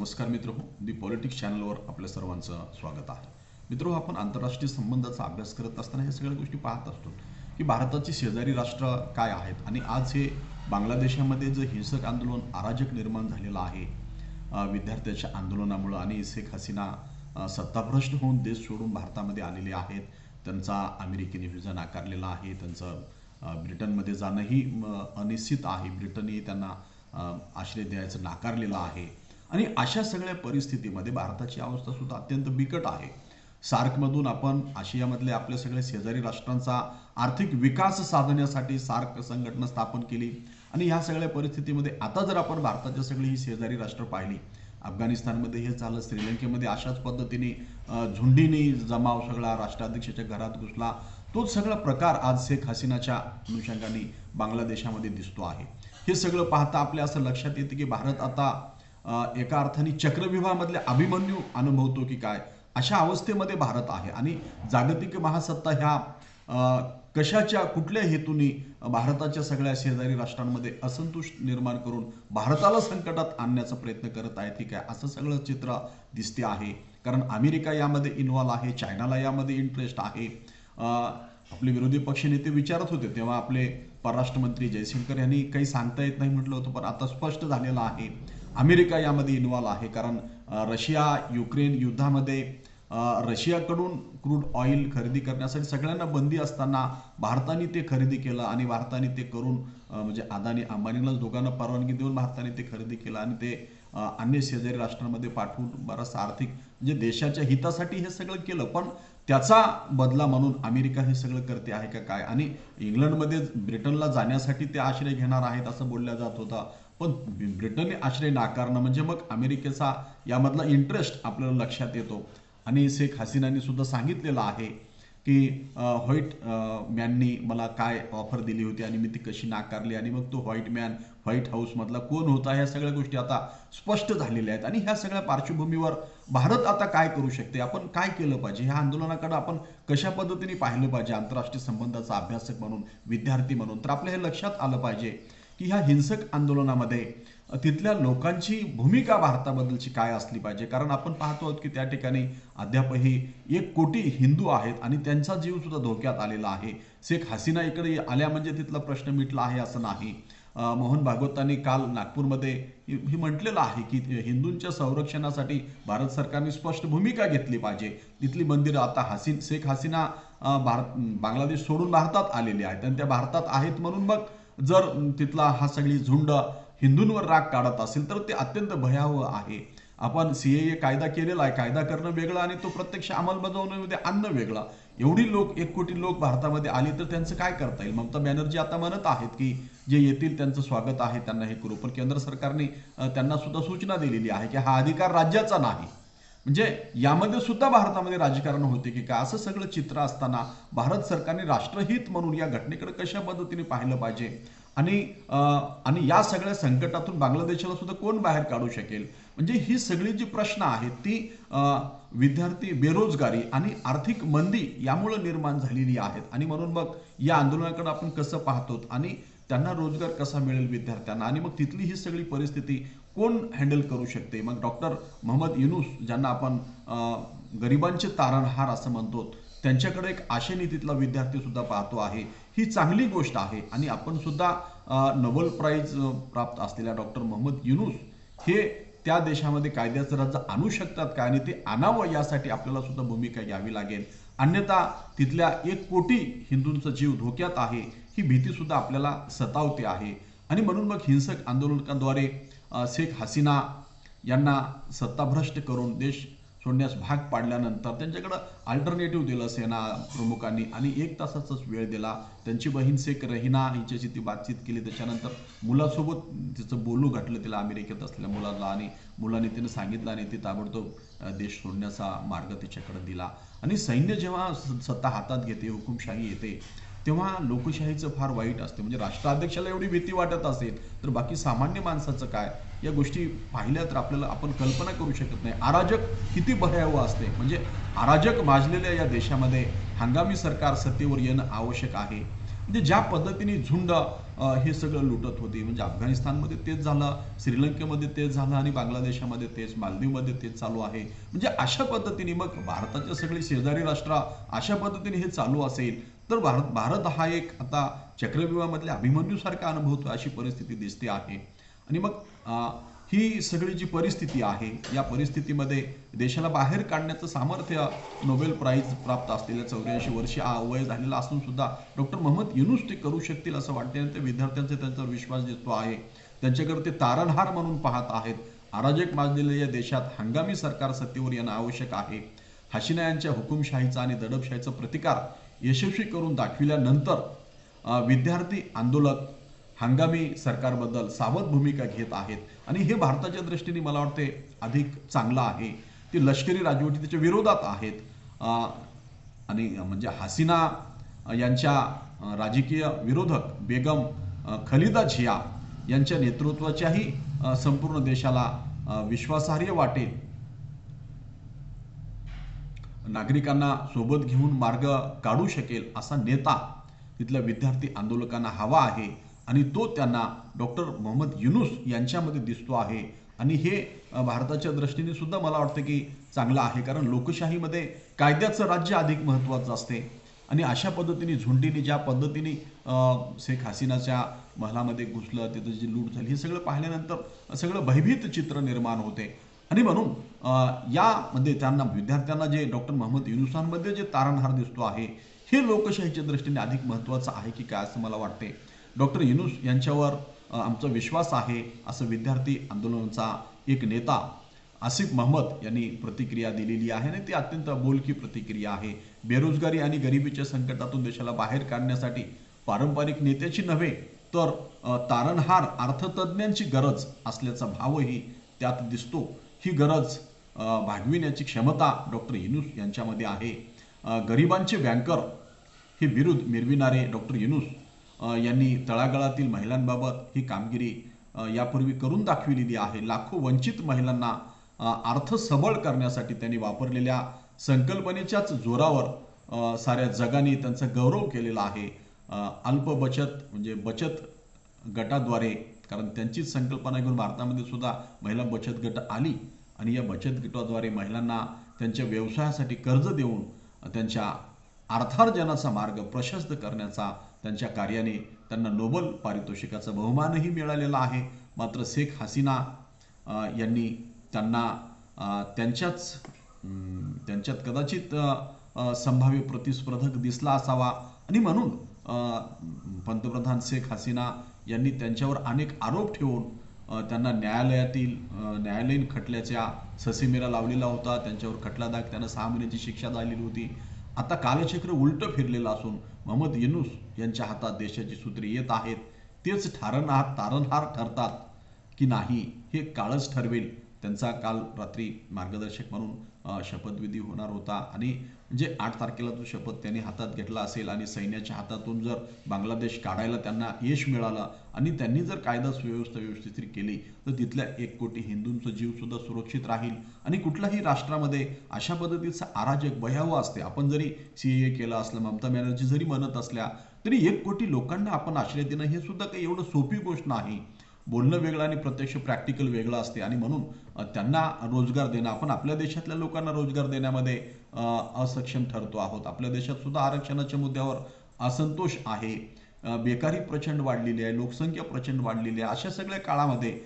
नमस्कार मित्र हो दी पॉलिटिक्स चॅनलवर आपल्या सर्वांचं स्वागत आहे. मित्र आपण आंतरराष्ट्रीय संबंधाचा अभ्यास करत असताना ह्या सगळ्या गोष्टी पाहत असतो की भारताची शेजारी राष्ट्र काय आहेत आणि आज हे बांगलादेशामध्ये जे हिंसक आंदोलन अराजक निर्माण झालेलं आहे विद्यार्थ्यांच्या आंदोलनामुळं आणि शेख हसीना सत्ताभ्रष्ट होऊन देश सोडून भारतामध्ये आलेले आहेत. त्यांचा अमेरिकेने व्हिजा नाकारलेला आहे त्यांचं ब्रिटनमध्ये जाणंही म, अनिश्चित आहे. ब्रिटनही त्यांना आश्रय द्यायचं नाकारलेलं आहे. आणि अशा सगळ्या परिस्थितीमध्ये भारताची अवस्था सुद्धा अत्यंत बिकट आहे. सार्कमधून आपण आशियामधल्या आपल्या सगळ्या शेजारी राष्ट्रांचा आर्थिक विकास साधण्यासाठी सार्क संघटना स्थापन केली. आणि ह्या सगळ्या परिस्थितीमध्ये आता जर आपण भारताच्या सगळी ही शेजारी राष्ट्र पाहिली अफगाणिस्तानमध्ये हे झालं श्रीलंकेमध्ये अशाच पद्धतीने झुंडीने जमाव सगळा राष्ट्राध्यक्षाच्या घरात घुसला तोच सगळा प्रकार आज शेख हसीनाच्या अनुषंगाने बांगलादेशामध्ये दिसतो आहे. हे सगळं पाहता आपल्या असं लक्षात येतं की भारत आता एका अर्थाने चक्रव्यूहामधले अभिमन्यू अनुभवतो की काय? अशा अवस्थेमध्ये भारत आहे. आणि जागतिक महासत्ता ह्या कशाच्या कुठल्या हेतूने भारताच्या सगळ्या शेजारी राष्ट्रांमध्ये असंतोष निर्माण करून भारताला संकटात आणण्याचा प्रयत्न करत आहेत ठीक आहे? असं सगळं चित्र दिसते आहे. कारण अमेरिका यामध्ये इन्व्हॉल्व आहे चायनाला यामध्ये इंटरेस्ट आहे. आपले विरोधी पक्षनेते विचारत होते तेव्हा आपले परराष्ट्र मंत्री जयशंकर यांनी काही सांगता येत नाही म्हटलं होतं पण आता स्पष्ट झालेलं आहे. अमेरिका यामध्ये इन्व्हॉल्व आहे. कारण रशिया युक्रेन युद्धामध्ये रशियाकडून क्रूड ऑइल खरेदी करण्यासाठी सगळ्यांना बंदी असताना भारताने ते खरेदी केलं आणि भारताने ते करून म्हणजे अदानी अंबानीला दोघांना परवानगी देऊन भारताने ते खरेदी केलं आणि ते अन्य शेजारी राष्ट्रांमध्ये पाठवून बराचसा आर्थिक म्हणजे देशाच्या हितासाठी हे सगळं केलं. पण त्याचा बदला म्हणून अमेरिका हे सगळं करते आहे का काय? आणि इंग्लंडमध्ये ब्रिटनला जाण्यासाठी ते आश्रय घेणार आहेत असं बोलल्या जात होता. पण ब्रिटनने आश्रय नाकारणं म्हणजे मग अमेरिकेचा यामधला इंटरेस्ट आपल्याला लक्षात येतो. आणि शेख हसीनाने सुद्धा सांगितलेलं आहे की व्हाईट मॅननी मला काय ऑफर दिली होती आणि मी ती कशी नाकारली आणि मग तो व्हाईट मॅन व्हाईट हाऊसमधला कोण होता ह्या सगळ्या गोष्टी आता स्पष्ट झालेल्या आहेत. आणि ह्या सगळ्या पार्श्वभूमीवर भारत आता काय करू शकते? आपण काय केलं पाहिजे? ह्या आंदोलनाकडे आपण कशा पद्धतीने पाहिलं पाहिजे? आंतरराष्ट्रीय संबंधाचा अभ्यासक म्हणून विद्यार्थी म्हणून? तर आपल्या हे लक्षात आलं पाहिजे. की ह्या हिंसक आंदोलनामध्ये तिथल्या लोकांची भूमिका भारताबद्दलची काय असली पाहिजे? कारण आपण पाहतो आहोत की त्या ठिकाणी अद्यापही एक कोटी हिंदू आहेत आणि त्यांचा जीव सुद्धा धोक्यात आलेला आहे. शेख हसीना इकडे आल्या म्हणजे तिथला प्रश्न मिटला आहे असं नाही. मोहन भागवतांनी काल नागपूरमध्ये हे म्हटलेलं आहे की हिंदूंच्या संरक्षणासाठी भारत सरकारने स्पष्ट भूमिका घेतली पाहिजे. तिथली मंदिरं आता हसीन शेख हसीना भारत बांगलादेश सोडून भारतात आलेली आहेत आणि त्या भारतात आहेत म्हणून मग जर तिथला हा सगळी झुंड हिंदूंवर राग काढत असेल तर ते अत्यंत भयावह आहे. आपण सी ए कायदा केलेला आहे कायदा करणं वेगळं आणि तो प्रत्यक्ष अंमलबजावणीमध्ये आणणं वेगळं. एवढी लोक एक कोटी लोक भारतामध्ये आली तर त्यांचं काय करता येईल? ममता बॅनर्जी आता म्हणत आहेत की जे येतील त्यांचं स्वागत आहे त्यांना हे करू. पण केंद्र सरकारने त्यांना सुद्धा सूचना दिलेली आहे की हा अधिकार राज्याचा नाही. म्हणजे यामध्ये सुद्धा भारतामध्ये राजकारण होते की काय? असं सगळं चित्र असताना भारत सरकारने राष्ट्रहित म्हणून या घटनेकडे कशा पद्धतीने पाहिलं पाहिजे? आणि आणि या सगळ्या संकटातून बांगलादेशाला सुद्धा कोण बाहेर काढू शकेल? म्हणजे ही सगळी जी प्रश्न आहेत ती विद्यार्थी बेरोजगारी आणि आर्थिक मंदी यामुळे निर्माण झालेली आहेत. आणि म्हणून मग या आंदोलनाकडे आपण कसं पाहतो आणि त्यांना रोजगार कसा मिळेल विद्यार्थ्यांना? आणि मग तिथली ही सगळी परिस्थिती कोण हँडल करू शकते? मग डॉक्टर मोहम्मद युनुस ज्यांना आपण गरिबांचे तारणहार असं म्हणतो त्यांच्याकडे एक आशयनीतीतला तिथला विद्यार्थी सुद्धा पाहतो आहे. ही चांगली गोष्ट आहे. आणि आपण सुद्धा अं, नोबेल प्राप्त असलेल्या डॉक्टर मोहम्मद युनुस हे त्या देशामध्ये कायद्याचं राज्य आणू शकतात का? आणि ते आणावं यासाठी आपल्याला सुद्धा भूमिका घ्यावी लागेल. अन्यथा तिथल्या एक कोटी हिंदूंचा जीव धोक्यात आहे. ही भीती सुद्धा आपल्याला सतावते आहे. आणि म्हणून मग हिंसक आंदोलकांद्वारे शेख हसीना यांना सत्ताभ्रष्ट करून देश सोडण्यास भाग पाडल्यानंतर त्यांच्याकडं अल्टरनेटिव्ह दिलं सेना प्रमुखांनी आणि एक तासाचाच वेळ दिला. त्यांची बहीण शेख रहिना हिच्याशी ती बातचीत केली. त्याच्यानंतर मुलासोबत तिचं बोलू घातलं तिला अमेरिकेत असलेल्या मुलाला आणि मुलाने तिने सांगितलं आणि ती ताबडतोब देश सोडण्याचा मार्ग तिच्याकडे दिला. आणि सैन्य जेव्हा सत्ता हातात घेते हुकुमशाही येते तेव्हा लोकशाहीचं फार वाईट असते. म्हणजे राष्ट्राध्यक्षाला एवढी भीती वाटत असेल तर बाकी सामान्य माणसाचं काय? या गोष्टी पाहिल्या तर आपल्याला आपण कल्पना करू शकत नाही. अराजक किती भयावह असते. म्हणजे अराजक माजलेल्या या देशामध्ये हंगामी सरकार सत्तेवर येणं आवश्यक आहे. म्हणजे ज्या पद्धतीने झुंड हे सगळं लुटत होती म्हणजे अफगाणिस्तानमध्ये तेच झालं श्रीलंकेमध्ये तेच झालं आणि बांगलादेशामध्ये तेच मालदीवमध्ये तेच चालू आहे. म्हणजे अशा पद्धतीने मग भारताचे सगळे शेजारी राष्ट्र अशा पद्धतीने हे चालू असेल तर भारत भारत हा एक आता चक्रव्यूहामधल्या अभिमन्यूसारखा अनुभवतो अशी परिस्थिती दिसते आहे. आणि मग ही सगळी जी परिस्थिती आहे या परिस्थितीमध्ये देशाला बाहेर काढण्याचं सामर्थ्य नोबेल प्राईज प्राप्त असलेल्या चौऱ्याऐंशी वर्ष आ- वय झालेलं असून सुद्धा डॉक्टर मोहम्मद युनुस ते करू शकतील असं वाटते आणि ते विद्यार्थ्यांचा त्यांचा विश्वास दिसतो आहे. त्यांच्याकडे ते तारणहार म्हणून पाहत आहेत. अराजक माजलेल्या या देशात हंगामी सरकार सत्तेवर येणं आवश्यक आहे. हसीना यांच्या हुकुमशाहीचा आणि दडपशाहीचा प्रतिकार यशस्वी करून दाखविल्यानंतर विद्यार्थी आंदोलक हंगामी सरकारबद्दल सावध भूमिका घेत आहेत. आणि हे भारताच्या दृष्टीने मला वाटते अधिक चांगलं आहे. ते लष्करी राजवटीच्या विरोधात आहेत. आणि म्हणजे हसीना यांच्या राजकीय विरोधक बेगम खलिदा झिया यांच्या नेतृत्वाच्याही संपूर्ण देशाला विश्वासार्ह वाटेल नागरिकांना सोबत घेऊन मार्ग काढू शकेल असा नेता तिथल्या विद्यार्थी आंदोलकांना हवा आहे आणि तो त्यांना डॉक्टर मोहम्मद युनुस यांच्यामध्ये दिसतो आहे. आणि हे भारताच्या दृष्टीने सुद्धा मला वाटतं की चांगलं आहे. कारण लोकशाहीमध्ये कायद्याचं राज्य अधिक महत्त्वाचं असते. आणि अशा पद्धतीने झुंडीने ज्या पद्धतीने शेख हसीनाच्या महलामध्ये घुसलं तिथं जी लूट झाली हे सगळं पाहिल्यानंतर सगळं भयभीत चित्र निर्माण होते. आणि म्हणून यामध्ये त्यांना विद्यार्थ्यांना जे डॉक्टर मोहम्मद युनुसांमध्ये जे तारणहार दिसतो आहे हे लोकशाहीच्या दृष्टीने अधिक महत्त्वाचं आहे की काय असं मला वाटते. डॉक्टर युनुस यांच्यावर आमचा विश्वास आहे असं विद्यार्थी आंदोलनाचा एक नेता आसिफ महमद यांनी प्रतिक्रिया दिलेली आहे आणि ती अत्यंत बोलकी प्रतिक्रिया आहे. बेरोजगारी आणि गरिबीच्या संकटातून देशाला बाहेर काढण्यासाठी पारंपरिक नेत्याची नव्हे तर तारणहार अर्थतज्ज्ञांची गरज असल्याचा भावही त्यात दिसतो. ही गरज भागविण्याची क्षमता डॉक्टर हिनुस यांच्यामध्ये आहे. गरिबांचे बँकर हे विरुद्ध मिरविणारे डॉक्टर युनूस यांनी तळागाळातील महिलांबाबत ही कामगिरी यापूर्वी करून दाखविलेली आहे. लाखो वंचित महिलांना अर्थ सबळ करण्यासाठी त्यांनी वापरलेल्या संकल्पनेच्याच जोरावर साऱ्या जगाने त्यांचा गौरव केलेला आहे. अल्प बचत म्हणजे बचत गटाद्वारे कारण त्यांचीच संकल्पना घेऊन भारतामध्ये सुद्धा महिला बचत गट आली आणि या बचत गटाद्वारे महिलांना त्यांच्या व्यवसायासाठी कर्ज देऊन त्यांच्या अर्थार्जनाचा मार्ग प्रशस्त करण्याचा त्यांच्या कार्याने त्यांना नोबल पारितोषिकाचा बहुमानही मिळालेला आहे. मात्र शेख हसीना यांनी त्यांना त्यांच्याच त्यांच्यात कदाचित संभाव्य प्रतिस्पर्धक दिसला असावा आणि म्हणून पंतप्रधान शेख हसीना यांनी त्यांच्यावर अनेक आरोप ठेवून त्यांना न्यायालयातील न्यायालयीन खटल्याच्या ससीमेरा लावलेला होता. त्यांच्यावर खटला दाग त्यांना सहा महिन्याची शिक्षा झालेली होती. आता कालचक्र उलटं फिरलेलं असून मोहम्मद युनुस यांच्या हातात देशाची सूत्रे येत आहेत. तेच ठारणहार तारणहार ठरतात की नाही हे काळच ठरवेल. त्यांचा काल रात्री मार्गदर्शक म्हणून शपथविधी होणार होता. आणि म्हणजे आठ तारखेला जो शपथ त्यांनी हातात घेतला असेल आणि सैन्याच्या हातातून जर बांगलादेश काढायला त्यांना यश मिळालं आणि त्यांनी जर कायदा सुव्यवस्था व्यवस्थित केली तर तिथल्या एक कोटी हिंदूंचा जीव सुद्धा सुरक्षित राहील. आणि कुठल्याही राष्ट्रामध्ये अशा पद्धतीचं अराजक भयावह असते. आपण जरी सीए केलं असलं ममता बॅनर्जी जरी म्हणत असल्या तरी एक कोटी लोकांना आपण आश्रय देणं हे सुद्धा काही एवढं सोपी गोष्ट नाही. बोलणं वेगळं आणि प्रत्यक्ष प्रॅक्टिकल वेगळं असते. आणि म्हणून त्यांना रोजगार देणं आपण आपल्या देशातल्या लोकांना रोजगार देण्यामध्ये असक्षम ठरतो आहोत. आपल्या देशात सुद्धा आरक्षणाच्या मुद्द्यावर असंतोष आहे. बेकारी प्रचंड वाढलेली आहे लोकसंख्या प्रचंड वाढलेली आहे. अशा सगळ्या काळामध्ये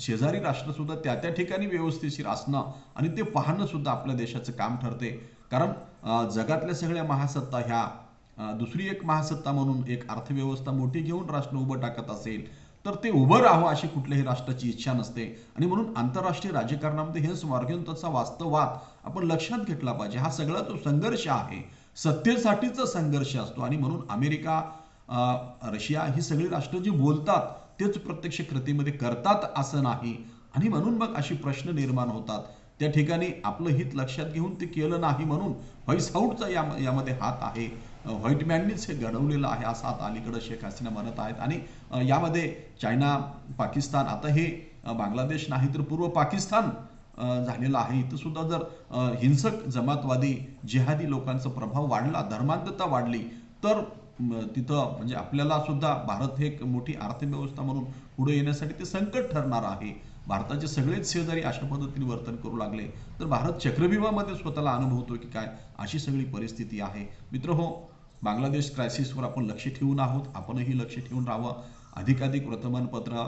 शेजारी राष्ट्रसुद्धा त्या त्या ठिकाणी व्यवस्थिशीर असणं आणि ते पाहणं सुद्धा आपल्या देशाचं काम ठरते. कारण जगातल्या सगळ्या महासत्ता ह्या दुसरी एक महासत्ता म्हणून एक अर्थव्यवस्था मोठी घेऊन राष्ट्र उभं टाकत असेल तर ते उभं राहावं अशी कुठल्याही राष्ट्राची इच्छा नसते. आणि म्हणून आंतरराष्ट्रीय राजकारणामध्ये हे स्वार्गंताचा वास्तववाद आपण लक्षात घेतला पाहिजे. हा सगळा तो संघर्ष आहे. सत्तेसाठीचा संघर्ष असतो. आणि म्हणून अमेरिका रशिया ही सगळी राष्ट्र जी बोलतात तेच प्रत्यक्ष कृतीमध्ये करतात असं नाही. आणि म्हणून मग अशी प्रश्न निर्माण होतात. त्या ठिकाणी आपलं हित लक्षात घेऊन ते केलं नाही म्हणून व्हाईस आऊटचा या यामध्ये हात आहे. व्हाईटमॅननीच व्हाईट हे घडवलेलं आहे असा आता अलीकडं शेख हसीना म्हणत आहेत. आणि यामध्ये चायना पाकिस्तान आता हे बांगलादेश नाही तर पूर्व पाकिस्तान झालेलं आहे. इथं सुद्धा जर हिंसक जमातवादी जिहादी लोकांचा प्रभाव वाढला धर्मांधता वाढली तर तिथं म्हणजे आपल्याला सुद्धा भारत हे एक मोठी अर्थव्यवस्था म्हणून पुढे येण्यासाठी ते संकट ठरणार आहे. भारताचे सगळेच शेजारी अशा पद्धतीने वर्तन करू लागले. तर भारत चक्रव्यूहामध्ये स्वतःला अनुभवतो की काय? अशी सगळी परिस्थिती आहे. मित्र हो बांगलादेश क्रायसिसवर आपण लक्ष ठेवून आहोत. आपणही लक्ष ठेवून राहावं. अधिकाधिक वर्तमानपत्र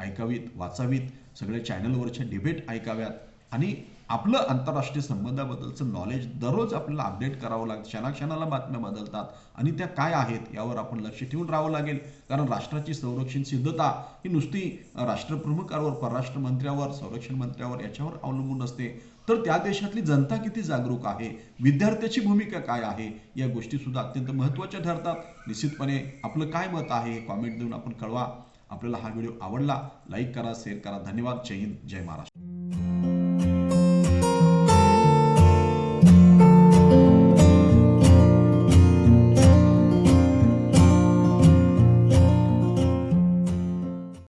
ऐकावीत वाचावीत सगळ्या चॅनलवरच्या डिबेट ऐकाव्यात. आणि आपलं आंतरराष्ट्रीय संबंधाबद्दलचं नॉलेज दररोज आपल्याला अपडेट करावं लागतं. क्षणाक्षणाला बातम्या बदलतात. आणि त्या काय आहेत यावर आपण लक्ष ठेवून राहावं लागेल. कारण राष्ट्राची संरक्षण सिद्धता ही नुसती राष्ट्रप्रमुखावर परराष्ट्र मंत्र्यावर संरक्षण मंत्र्यावर याच्यावर अवलंबून असते. तर त्या देशातली जनता किती जागरूक आहे? विद्यार्थ्याची भूमिका काय आहे? या गोष्टी सुद्धा अत्यंत महत्त्वाच्या ठरतात. निश्चितपणे आपलं काय मत आहे हे कॉमेंट देऊन आपण कळवा. आपल्याला हा व्हिडिओ आवडला लाईक करा शेअर करा. धन्यवाद. जय हिंद. जय महाराष्ट्र.